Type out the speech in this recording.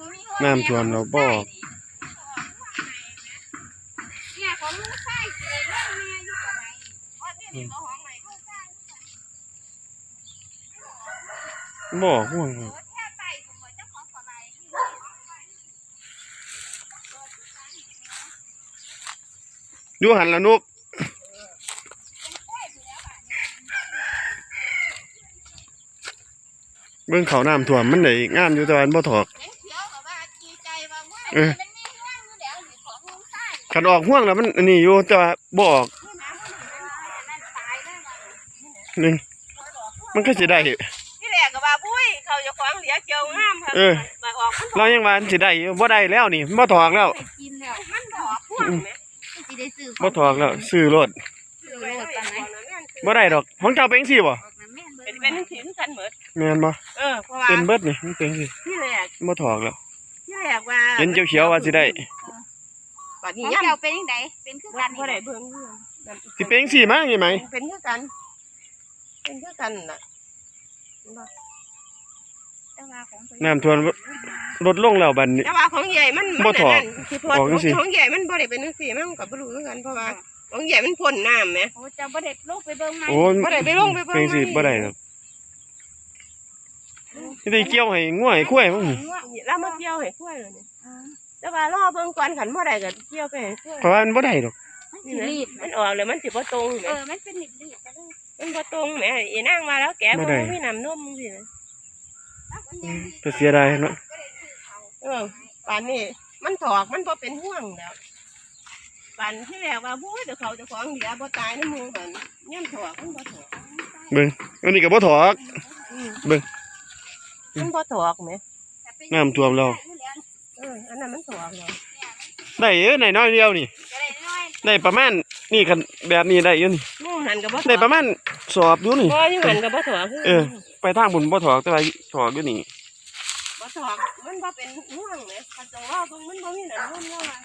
บ่มีหัวน้ำท่วมแล้วบ่ เนี่ยของลูกชายสิเรื่องแม่อยู่กับไหนว่าที่นี่บ่ของไหนลูกชายบ่ห่วงโอ้แค่ไต่ผมว่าเจ้าของสบายอยู่หันละนุกเบิ่งเขาน้ำท่วมมันได้งามอยู่แต่ว่ามันบ่ถอกเห็น ของลูกชายคันออกห่วงแล้วมันอันนี้อยู่แต่ว่าบ่ออกนี่นะมันนั่นตายแล้วนี่มันก็สิได้ที่แรกก็ว่าบุ้ยเขาจะของเหลียเกี่ยวงามครับเออมาออกมันเรายังว่ามันสิได้อยู่บ่ได้แล้วนี่มันบ่ถอกแล้วไปกินแล้วมันดอกพ่วงไหมสิได้ซื้อบ่ถอกแล้วซื้อรถซื้อโลดกันไหมบ่ได้ดอกของเจ้าเป็นจังซี่บ่ออกน้ำแม่นเบิ่เป็นงเป็นถิ่นกันเหมือนแม่นบ่เออเพราะว่าเป็นเบิดนี่มันเป็นจังซี่ที่แรกบ่ถอกแล้วที่ แรกว่าเห็นเขียวๆว่าสิได้บัดขนี้องย่ำเจ้าเป็นจังไดเป็นคือกักันนบ่ได้นี่เบิ่งเรื่องสิเป็นจังซี่มั้งนี่ไหมเป็นคือกัน เป็นคือกันน่ะแต่ว่าของตัวน้ำท่วมลดลงแล้วบัดนี้ แต่ว่าของใหญ่มันบ่ถอกมันนั่นที่พอออกจังสิ ของใหญ่มันบ่ได้เป็นจังซี่มันก็บ่รู้คือกันเพราะว่าของใหญ่มันพ่นน้ำแหม โอ้เจ้าบ่ได้ลงไปเบิ่งไหมโอ้ยบ่ได้ไปลงไปเบิ่ง เป็นจังซี่บ่ได้ดอก สิได้เกี่ยวให้งัวให้ควายมั้งนี่แล้วมาเกี่ยวให้กล้วยเลยนี่แต่ว่ารอเบิ่งก่อนขันบ่ได้ก็เกี่ยวไปให้กล้วยเพราะว่ามันบ่ได้ดอกมันนี่สินะรีบมันออกแล้วมันสิบ่ตรงแหมเออมันเป็นรีบรีบไปเลยมันบ่ตรงแหมอีนางมาแล้วแกบ่มีน้ำนมสินะก็เสียดายเนาะเออป่านนี้มันถอกมันบ่เป็นห่วงแล้วป่านที่แรกว่าบุ้ยเดี๋ยวเขาเจะของเหลือบ่ตายน้ำหมูเหมือนย่ำถอกมันบ่ถอกเบิ่งอันนี้ก็บ่ถอกอืมเบิ่ง มันบ่ถอกแหมน้ำท่วมแล้วเอออันนั้นมันถอกแล้วได้เอ้ยน้อยๆเดียวนี่จะได้น้อยได้ประมาณนี่คันแบบนี้ได้อยู่นี่หมู่หันก็บ่ถอกได้ประมาณสอบอยู่นี่ บ่อยู่หันก็บ่ถอกคือเออ ไปทางบุญบ่ถอกแต่ว่าถอกอยู่นี่บ่ถอกมันบ่เป็นห่วงแหมคันจังว่าเบิ่งมันบ่มีน้ำนมแล้วว่า